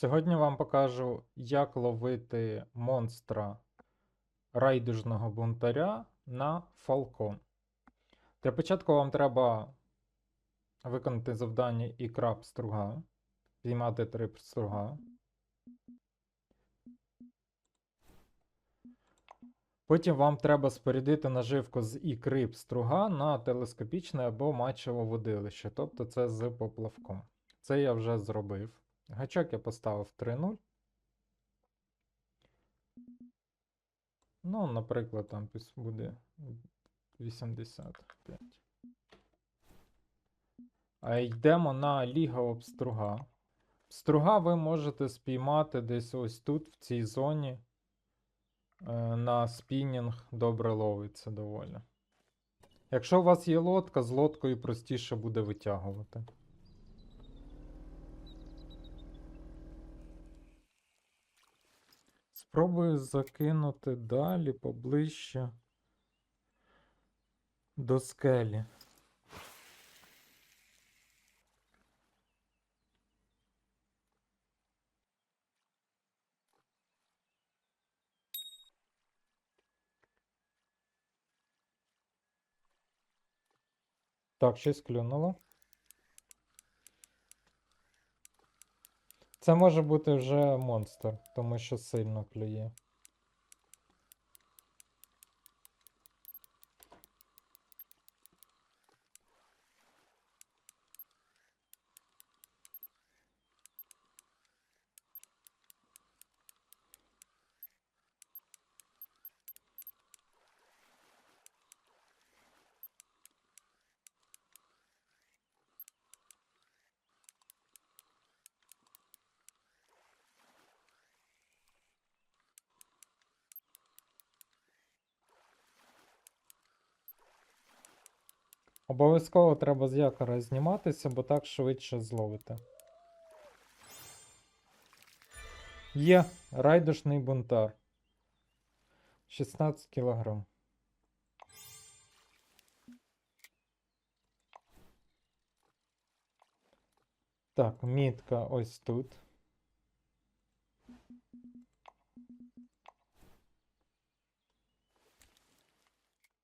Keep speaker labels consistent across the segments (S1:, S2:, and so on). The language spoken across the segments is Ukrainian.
S1: Сьогодні вам покажу, як ловити монстра райдужного бунтаря на фалкон. Для початку вам треба виконати завдання ікра пструга, піймати три пструга. Потім вам треба спорядити наживку з ікри пструга на телескопічне або матчеве водилище, тобто це з поплавком. Це я вже зробив. Гачок я поставив 3.0. Ну, наприклад, там буде 85. А йдемо на Ліга обструга. Пструга ви можете спіймати десь ось тут, в цій зоні. Е, На спінінг добре ловиться доволі. Якщо у вас є лодка, з лодкою простіше буде витягувати. Спробую закинути далі поближче до скелі. Так, щось клюнуло. Це може бути вже монстр, тому що сильно клює. Обов'язково треба з якора зніматися, бо так швидше зловите. Є райдушний бунтар. 16 кілограм. Так, мітка ось тут.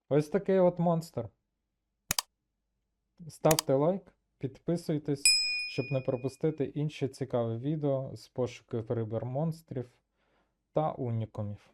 S1: Ось такий от монстр. Ставте лайк, підписуйтесь, щоб не пропустити інші цікаві відео з пошуків рибер монстрів та унікумів.